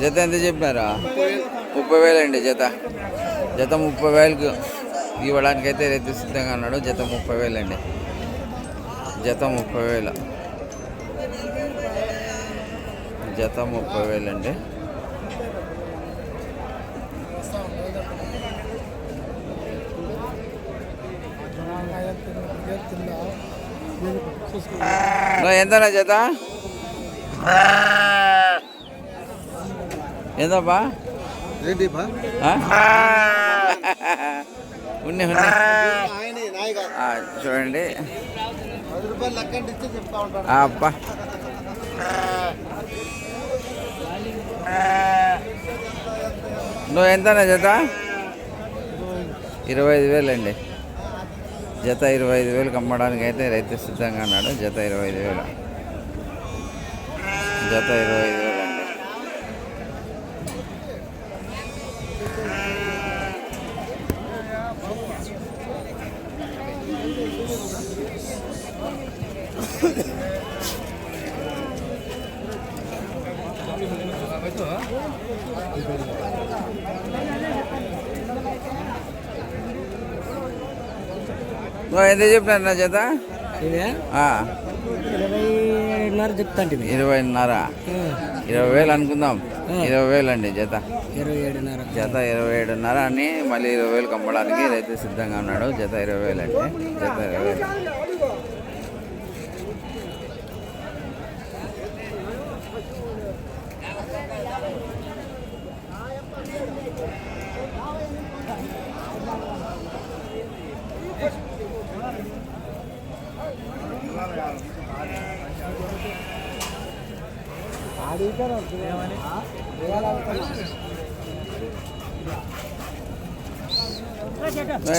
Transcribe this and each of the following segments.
జత ఎంత చెప్పినారా? ముప్పై వేలు అండి జత. జత ముప్పై వేలకు ఇవ్వడానికి అయితే రైతు సిద్ధంగా ఉన్నాడు. జత ముప్పై వేలు అండి జత ముప్పై వేలు. జత ముప్పై వేలు అండి ఎంతనా జత? ఎంతప్పా ఏంటి? ఉన్నాయి చూడండి. అబ్బా. నువ్వు ఎంతనా జత? ఇరవై ఐదు వేలు అండి. జత ఇరవై ఐదు వేలకు అమ్మడానికి అయితే రైతు సిద్ధంగా అన్నాడు జత ఇరవై ఐదు వేలు. జత ఇరవై ఐదు వేలు అండి నువ్వు ఎంత చెప్పినారు నా జత ఆ, ఇరవైన్నర చెప్తాంటి ఇరవైన్నర. ఇరవై వేలు అనుకుందాం. ఇరవై వేలు అండి జత. ఇరవై ఏడున్నర జత ఇరవై ఏడున్నర అని మళ్ళీ ఇరవై వేలు అమ్మడానికి రైతు సిద్ధంగా ఉన్నాడు. జత ఇరవై వేలు అంటే జత ఇరవై వేలు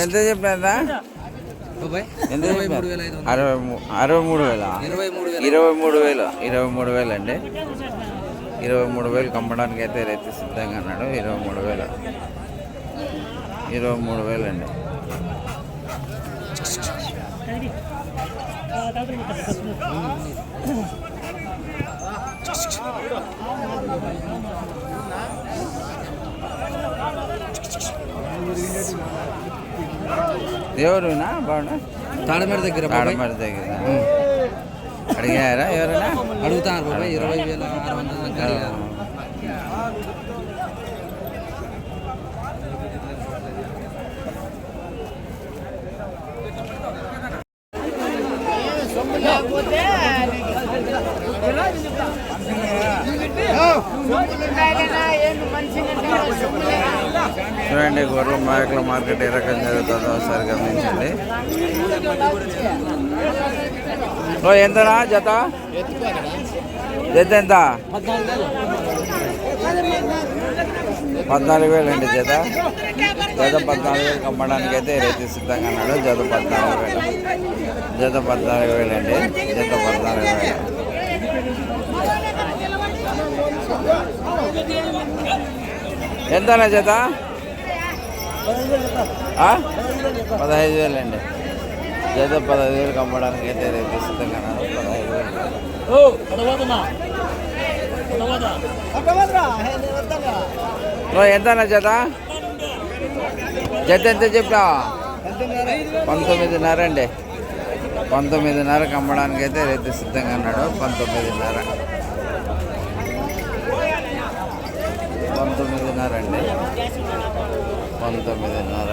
ఎంత చెప్పినా? అరవై అరవై మూడు వేల? ఇరవై మూడు ఇరవై మూడు వేలు ఇరవై మూడు వేలు అండి. ఇరవై మూడు వేలు కమ్మడానికి అయితే రైతు సిద్ధంగా అన్నాడు ఇరవై మూడు వేలు. ఇరవై మూడు వేలు అండి. ఎవరునా బాగున్నా తాడమేడ దగ్గర ఆడమరి దగ్గర అడిగారా ఎవరైనా అడుగుతాను బాబాయ్ ఇరవై వేల ఆరు వందల చూడండి గొర్రెల మేకల మార్కెట్ ఏ రకం జరుగుతుందో ఒకసారి గమనించండి. ఎంతనా జత? జత ఎంత? పద్నాలుగు వేలు అండి జత. జత పద్నాలుగు వేలు కమ్మడానికి అయితే రైతు సిద్ధంగా అన్నాడు జత పద్నాలుగు వేలు. జత పద్నాలుగు వేలు అండి జత పద్నాలుగు వేలు. ఎంతనా జత? ఆ? పదహైదు వేలు అండి జత పదహైదు వేలకు అమ్మడానికి అయితే రైతు సిద్ధంగా పదహైదు వేలు ఓ ఎంతనా జత? జత ఎంత చెప్పినా పంతొమ్మిదిన్నర అండి. పంతొమ్మిదిన్నరకు అమ్మడానికి అయితే రైతు సిద్ధంగా అన్నాడు. పంతొమ్మిదిన్నర అండి పంతొమ్మిదిన్నర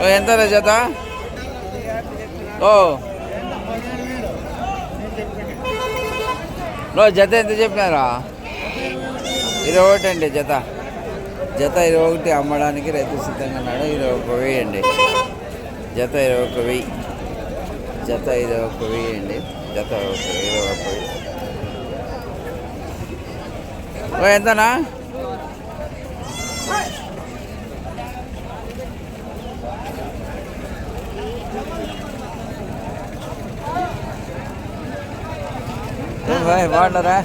ఓ ఎంత జత ఓ. నో జత ఎంత చెప్పినారా? ఇరవై ఒకటి అండి జత. జత ఇరవై ఒకటి అమ్మడానికి రైతు సిద్ధంగా ఉన్నాడు. ఇరవై ఒక వెయ్యి అండి. జత ఇరవై ఒక వెయ్యి. జత ఇరవై ఒక వెయ్యి అండి. జత ఒక ఇరవై ఒక వెయ్యి ఓ ఎంతనా బాయ్ బాగున్నారా